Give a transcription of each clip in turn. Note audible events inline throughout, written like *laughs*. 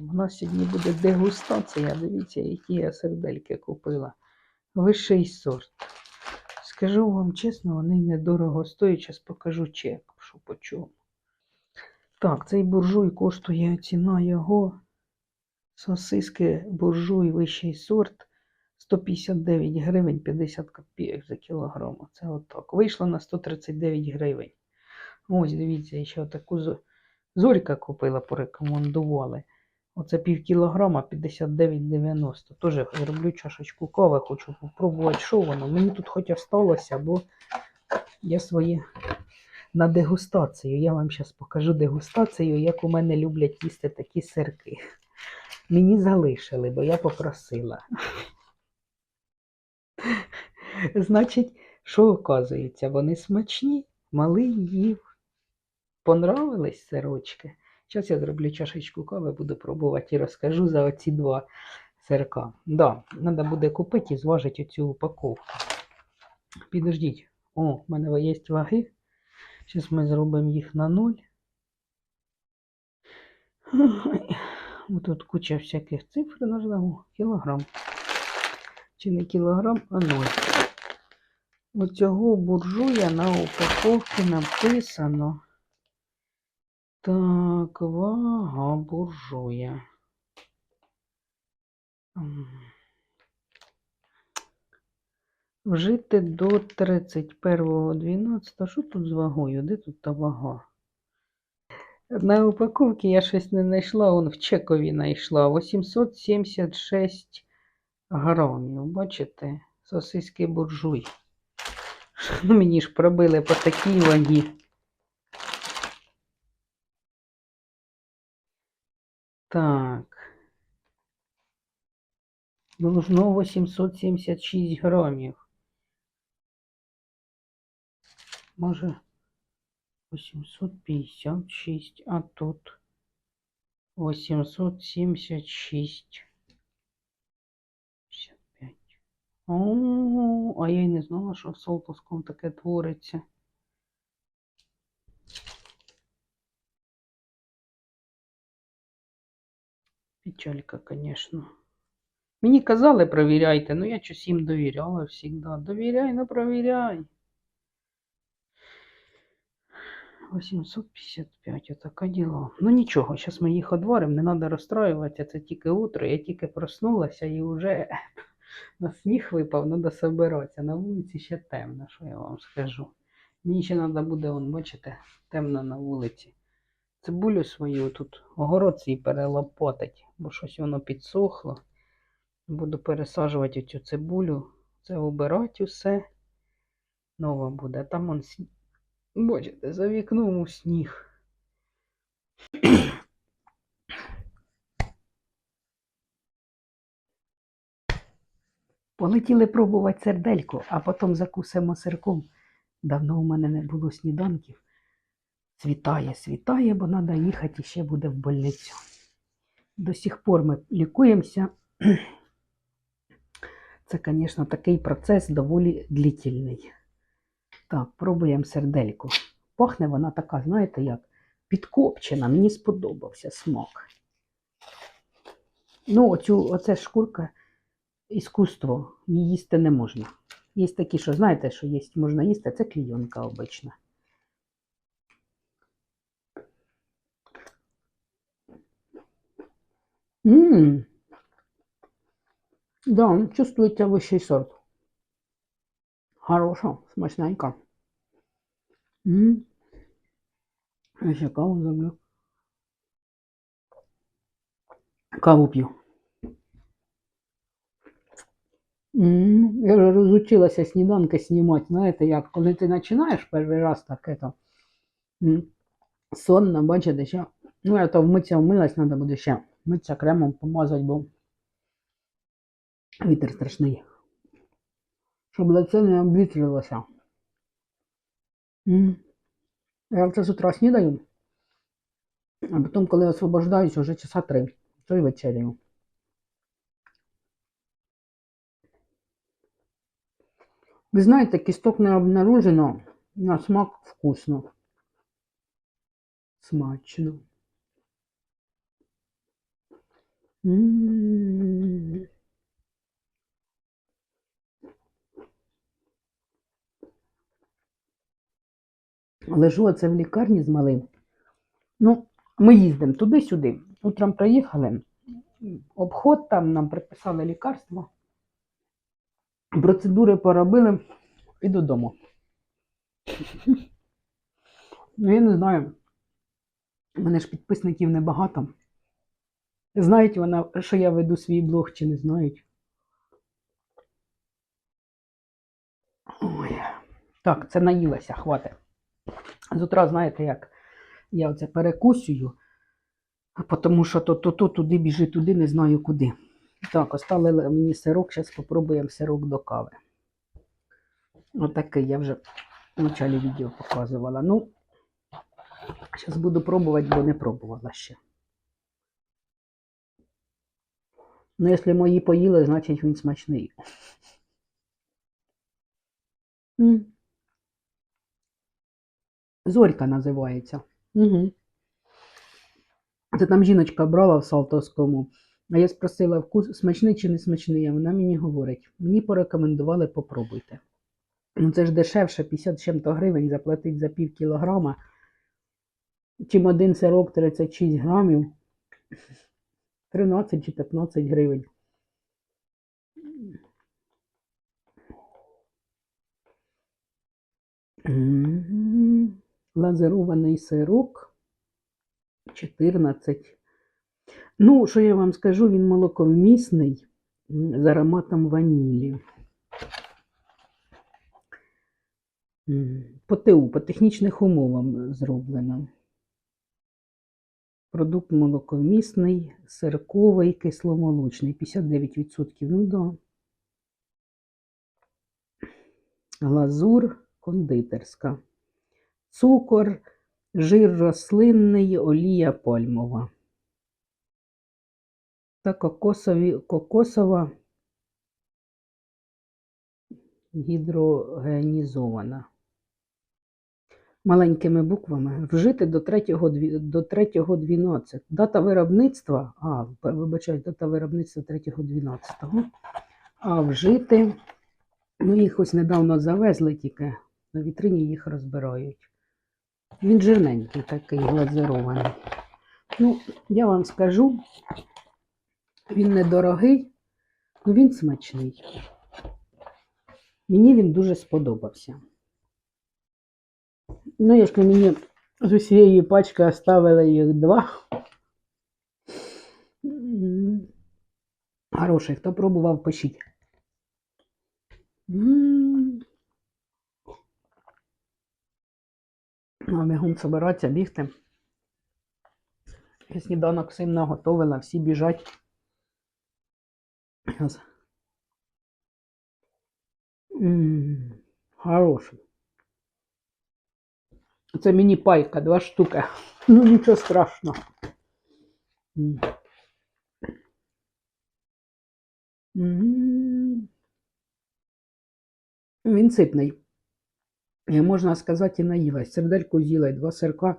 побачимо. У нас сьогодні буде дегустація. Дивіться, які я сердельки купила. Вищий сорт. Скажу вам чесно, вони недорого стоять. Зараз покажу чек, що по чому. Так, цей буржуй коштує ціна його. Сосиски буржуй вищий сорт 159 гривень 50 копійок за кілограм. Це отак. Вийшло на 139 гривень. Ось, дивіться, ще таку зо- зорька купила, порекомендували. Оце пів кілограма 59,90. Теж зроблю чашечку кави, хочу попробувати, що воно. Мені тут хоч осталося, бо я своє на дегустацію. Я вам зараз покажу дегустацію, як у мене люблять їсти такі сирки. Мені залишили, бо я попросила. Значить, що оказується, вони смачні, малий їв. Понравились сирочки. Зараз я зроблю чашечку кави, буду пробувати і розкажу за оці два сирка. Да, треба буде купити і зважити оцю упаковку. Підождіть. О, в мене є ваги. Зараз ми зробимо їх на нуль. Тут куча всяких цифр нажмемо. Кілограм. Чи не кілограм, а ноль. Оцього буржуя на упаковці написано. Так, вага буржуя. Вжити до 31.12. Що тут з вагою? Де тут та вага? На упаковці я щось не знайшла, он в чекові знайшла. 876 грамів. Бачите? Сосиски буржуй. Мені ж пробили по такій вагі. Так. Должно 876 грамів. Може 856, а тут 876. 55. О, а я й не знала, що в Солтовському таке твориться. Печалька, конечно. Мені казали, провіряйте, ну я щось їм довіряла завжди. Довіряй, ну провіряй. 855, отаке діло. Ну нічого, зараз ми їх одваримо, не треба розстраюватися, це тільки утро, я тільки проснулася і вже *laughs* на сніг випав, треба собиратися. На вулиці ще темно, що я вам скажу. Мені ще треба буде, вон, бачите, темно на вулиці. Цибулю свою тут огород свій перелопотать, бо щось воно підсохло. Буду пересаджувати цю цибулю, це убирати усе. Нова буде. Там он сні- Бачите, за вікном у сніг. Полетіли пробувати сердельку, а потім закусимо сирком. Давно у мене не було сніданків. Світає, світає, бо треба їхати і ще буде в больницю. До сих пор ми лікуємося. *clears throat* Це, звісно, такий процес доволі длительний. Так, пробуємо сердельку. Пахне вона така, знаєте, як підкопчена. Мені сподобався смак. Ну, оцю, оце шкурка іскусство, її їсти не можна. Є такі, що знаєте, що є, можна їсти, це клійонка обична. Ммм. Да, чувствується вищий сорт. Хороша, смачненька. М. Я ще каву зроблю. Каву п'ю. М, Я вже розучилася сніданки знімати. Знаєте, як коли ти починаєш перший раз таке то м, сонно, бачите, ще. Ну, я то вмитися вмилась, треба буде ще Митися кремом помазати, бо вітер страшний. Щоб лице не обвітрилося. Я це з утра снідаю, а потім, коли освобождаюсь, вже часа три, то й вечеряю. Ви знаєте, кісток не обнаружено, на смак вкусно. Смачно. Лежу оце в лікарні з малим. Ну, ми їздимо туди-сюди. Утром приїхали. Обход там нам приписали лікарство. Процедури поробили і додому. Ну, я не знаю. У мене ж підписників небагато. Знають вона, що я веду свій блог, чи не знають. Ой. Так, це наїлася, хватить. З утра, знаєте, як я оце перекусюю, тому що то, то, то туди біжи, туди, не знаю куди. Так, оставили мені сирок, зараз спробуємо сирок до кави. Отакий я вже в початку відео показувала. Ну, зараз буду пробувати, бо не пробувала ще. Ну, якщо мої поїли, значить він смачний. Зорька називається. Угу. Це там жіночка брала в Салтовському, а я спросила, вкус смачний чи не смачний, а вона мені говорить, мені порекомендували, попробуйте. Ну це ж дешевше, 50 чим-то гривень заплатить за пів кілограма, чим один сирок 36 грамів, 13 чи 15 гривень. Лазерований сирок 14. Ну, що я вам скажу, він молоковмісний з ароматом ванілі. По ТУ, по технічних умовам зроблено. Продукт молоковмісний, сирковий, кисломолочний, 59%. Ну да. Глазур кондитерська. Цукор, жир рослинний, олія пальмова. Та кокосові, кокосова гідрогенізована. Маленькими буквами. Вжити до 3.12. До 3.12. Дата виробництва. А, вибачаю, дата виробництва 3.12. А вжити. Ну, їх ось недавно завезли тільки. На вітрині їх розбирають. Він жирненький такий, глазирований. Ну, я вам скажу, він недорогий, але він смачний. Мені він дуже сподобався. Ну, якщо мені з усієї пачки оставили їх два. Хороший, хто пробував, пишіть. А бігом собиратися, бігти. Я сніданок всім наготовила, всі біжать. Хороший. Це мені пайка, два штуки. *laughs* Ну, нічого страшного. М. М. Він ситний. Я, можна сказати, і наїлась. Сердельку з'їла, і два сирка.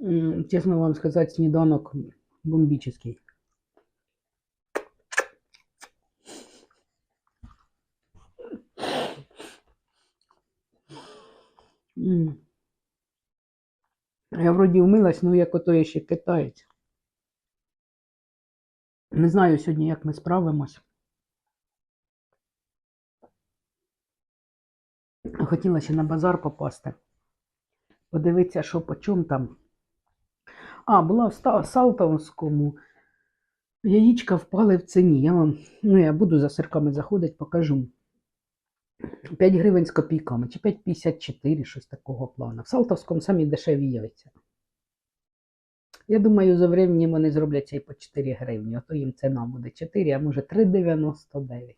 М, Чесно вам сказати, сніданок бомбічний. М. Я вроді вмилась, ну як ото я ще китаєць. Не знаю сьогодні, як ми справимось. Хотіла ще на базар попасти. Подивитися, що по чому там. А, була в Салтовському. Яєчка впали в ціні. Я вам, ну, я буду за сирками заходити, покажу. 5 гривень з копійками, чи 5,54, щось такого плану. В Салтовському самі дешеві яйця. Я думаю, за временем вони зробляться і по 4 гривні, а то їм ціна буде 4, а може 3,99.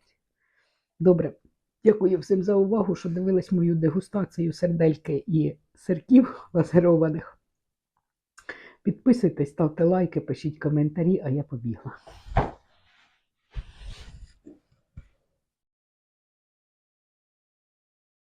Добре. Дякую всім за увагу, що дивились мою дегустацію сердельки і сирків лазерованих. Підписуйтесь, ставте лайки, пишіть коментарі, а я побігла.